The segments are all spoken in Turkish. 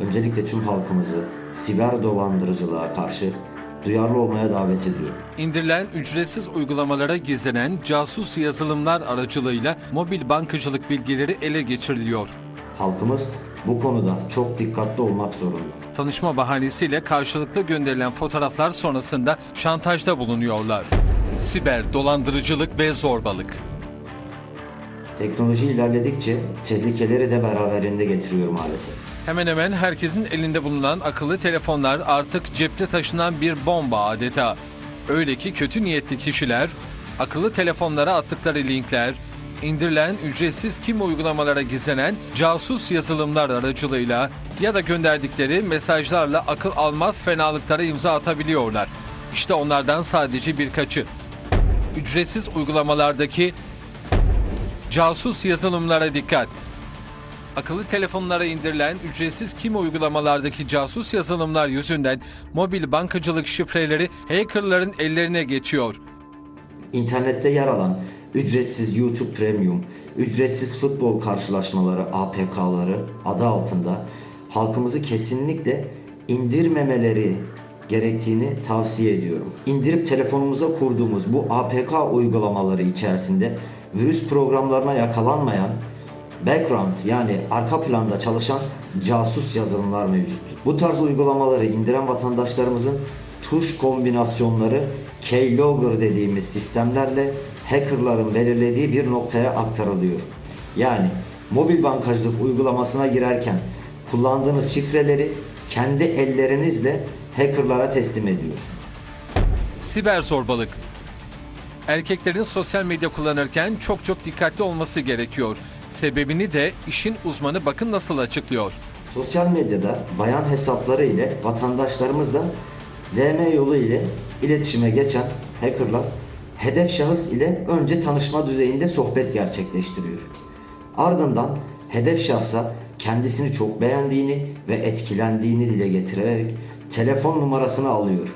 birlikte tüm halkımızı siber dolandırıcılığa karşı duyarlı olmaya davet ediyorum. İndirilen ücretsiz uygulamalara gizlenen casus yazılımlar aracılığıyla mobil bankacılık bilgileri ele geçiriliyor. Halkımız bu konuda çok dikkatli olmak zorunda. Tanışma bahanesiyle karşılıklı gönderilen fotoğraflar sonrasında şantajda bulunuyorlar. Siber dolandırıcılık ve zorbalık. Teknoloji ilerledikçe tehlikeleri de beraberinde getiriyor maalesef. Hemen hemen herkesin elinde bulunan akıllı telefonlar artık cepte taşınan bir bomba adeta. Öyle ki kötü niyetli kişiler akıllı telefonlara attıkları linkler, indirilen ücretsiz kim uygulamalara gizlenen casus yazılımlar aracılığıyla ya da gönderdikleri mesajlarla akıl almaz fenalıklara imza atabiliyorlar. İşte onlardan sadece birkaçı. Ücretsiz uygulamalardaki casus yazılımlara dikkat. Akıllı telefonlara indirilen ücretsiz kimi uygulamalardaki casus yazılımlar yüzünden mobil bankacılık şifreleri hackerların ellerine geçiyor. İnternette yer alan ücretsiz YouTube Premium, ücretsiz futbol karşılaşmaları APK'ları adı altında halkımızı kesinlikle indirmemeleri gerektiğini tavsiye ediyorum. İndirip telefonumuza kurduğumuz bu APK uygulamaları içerisinde virüs programlarına yakalanmayan background yani arka planda çalışan casus yazılımlar mevcuttur. Bu tarz uygulamaları indiren vatandaşlarımızın tuş kombinasyonları keylogger dediğimiz sistemlerle hackerların belirlediği bir noktaya aktarılıyor. Yani mobil bankacılık uygulamasına girerken kullandığınız şifreleri kendi ellerinizle hackerlara teslim ediyorsunuz. Siber zorbalık. Erkeklerin sosyal medya kullanırken çok çok dikkatli olması gerekiyor. Sebebini de işin uzmanı bakın nasıl açıklıyor. Sosyal medyada bayan hesapları ile vatandaşlarımızla DM yolu ile iletişime geçen hackerlar hedef şahıs ile önce tanışma düzeyinde sohbet gerçekleştiriyor. Ardından hedef şahsa kendisini çok beğendiğini ve etkilendiğini dile getirerek telefon numarasını alıyor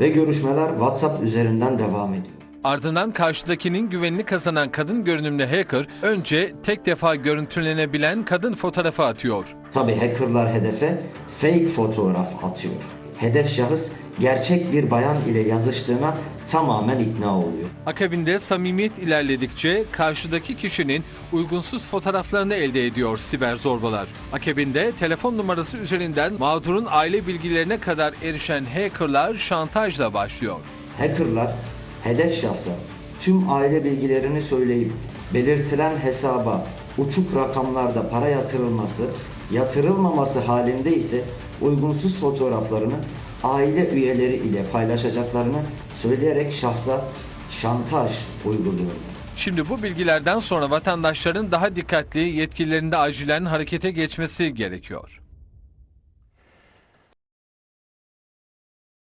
ve görüşmeler WhatsApp üzerinden devam ediyor. Ardından karşıdakinin güvenini kazanan kadın görünümlü hacker önce tek defa görüntülenebilen kadın fotoğrafı atıyor. Tabi hackerlar hedefe fake fotoğraf atıyor. Hedef şahıs gerçek bir bayan ile yazıştığına tamamen ikna oluyor. Akabinde samimiyet ilerledikçe karşıdaki kişinin uygunsuz fotoğraflarını elde ediyor siber zorbalar. Akabinde telefon numarası üzerinden mağdurun aile bilgilerine kadar erişen hackerlar şantajla başlıyor. Hackerlar hedef şahsa tüm aile bilgilerini söyleyip belirtilen hesaba uçuk rakamlarda para yatırılması, yatırılmaması halinde ise uygunsuz fotoğraflarını aile üyeleri ile paylaşacaklarını söyleyerek şahsa şantaj uyguluyorlar. Şimdi bu bilgilerden sonra vatandaşların daha dikkatli yetkililerinde acilen harekete geçmesi gerekiyor.